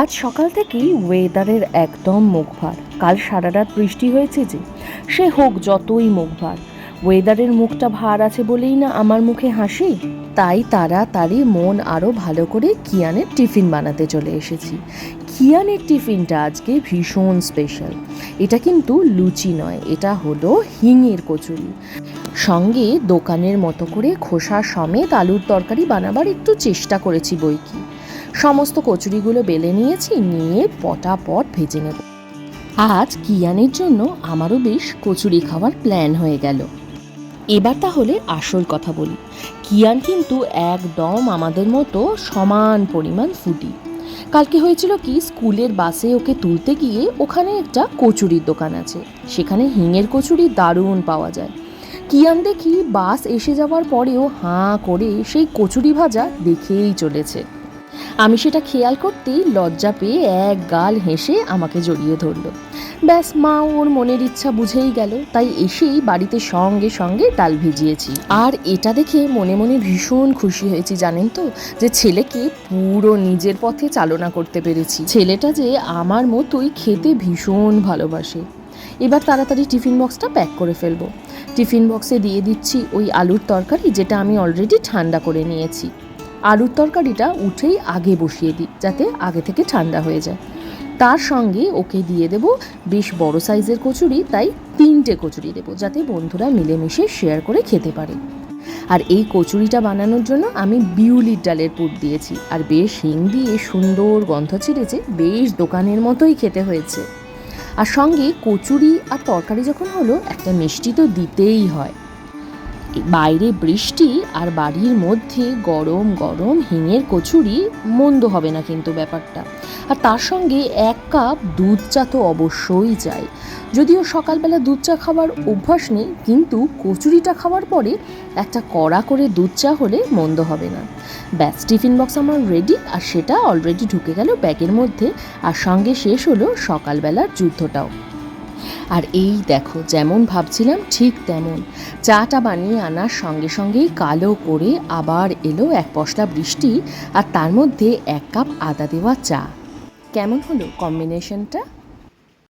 আজ সকাল থেকেই ওয়েদারের একদম মুখ ভার কাল সারা রাত বৃষ্টি হয়েছে যে, সে হোক যতই মুখ ভার ওয়েদারের মুখটা ভার আছে বলেই না আমার মুখে হাসি? তাই তাড়াতাড়ি মন আরও ভালো করে কিয়ানের টিফিন বানাতে চলে এসেছি। কিয়ানের টিফিনটা আজকে ভীষণ স্পেশাল এটা কিন্তু লুচি নয়, এটা হলো হিঙের কচুরি। সঙ্গে দোকানের মতো করে খোসা সমেত আলুর তরকারি বানাবার একটু চেষ্টা করেছি বই কি সমস্ত কচুরিগুলো বেলে নিয়েছি, নিয়ে পটাপট ভেজে নেব। আজ কিয়ানের জন্য আমারও বেশ কচুরি খাওয়ার প্ল্যান হয়ে গেল। এবার তাহলে আসল কথা বলি। কিয়ান কিন্তু একদম আমাদের মতো সমান পরিমাণ ফুটি। কালকে হয়েছিল কি, স্কুলের বাসে ওকে তুলতে গিয়ে ওখানে একটা কচুরির দোকান আছে। সেখানে হিঙের কচুরি দারুণ পাওয়া যায়। কিয়ান দেখি বাস এসে যাওয়ার পরেও হাঁ করে সেই কচুরি ভাজা দেখেই চলেছে। আমি সেটা খেয়াল করতেই লজ্জা পেয়ে এক গাল হেসে আমাকে জড়িয়ে ধরলো। ব্যাস, মা ওর মনের ইচ্ছা বুঝেই গেল, তাই এসেই বাড়িতে সঙ্গে সঙ্গে ডাল ভিজিয়েছি। আর এটা দেখে মনে মনে ভীষণ খুশি হয়েছি, জানেন তো, যে ছেলেকে পুরো নিজের পথে চালনা করতে পেরেছি। ছেলেটা যে আমার মতোই খেতে ভীষণ ভালোবাসে। এবার তাড়াতাড়ি টিফিন বক্সটা প্যাক করে ফেলব। টিফিন বক্সে দিয়ে দিচ্ছি ওই আলুর তরকারি, যেটা আমি অলরেডি ঠান্ডা করে নিয়েছি। আলুর তরকারিটা উঠেই আগে বসিয়ে দিই, যাতে আগে থেকে ঠান্ডা হয়ে যায়। তার সঙ্গে ওকে দিয়ে দেব বেশ বড় সাইজের কচুরি, তাই তিনটে কচুরি দেবো, যাতে বন্ধুরা মিলেমিশে শেয়ার করে খেতে পারে। আর এই কচুরিটা বানানোর জন্য আমি বিউলির ডালের পুর দিয়েছি, আর বেশ হিং দিয়ে সুন্দর গন্ধ ছিঁড়েছে, বেশ দোকানের মতোই খেতে হয়েছে। আর সঙ্গে কচুরি আর তরকারি যখন হলো, একটা মিষ্টি তো দিতেই হয়। বাইরে বৃষ্টি আর বাড়ির মধ্যে গরম গরম হিঙের কচুরি মন্দ হবে না কিন্তু ব্যাপারটা। আর তার সঙ্গে এক কাপ দুধ চা তো অবশ্যই চাই। যদিও সকালবেলা দুধ চা খাওয়ার অভ্যাস নেই, কিন্তু কচুরিটা খাওয়ার পরে একটা কড়া করে দুধ চা হলে মন্দ হবে না। ব্যাস, টিফিন বক্স আমার রেডি আর সেটা অলরেডি ঢুকে গেল ব্যাগের মধ্যে। আর সঙ্গে শেষ হলো সকালবেলার যুদ্ধটাও। আর এই দেখো, যেমন ভাবছিলাম ঠিক তেমন। চাটা বানিয়ে আনার সঙ্গে সঙ্গেই কালো করে আবার এলো এক পশলা বৃষ্টি আর তার মধ্যে এক কাপ আদা দেওয়া চা। কেমন হলো কম্বিনেশনটা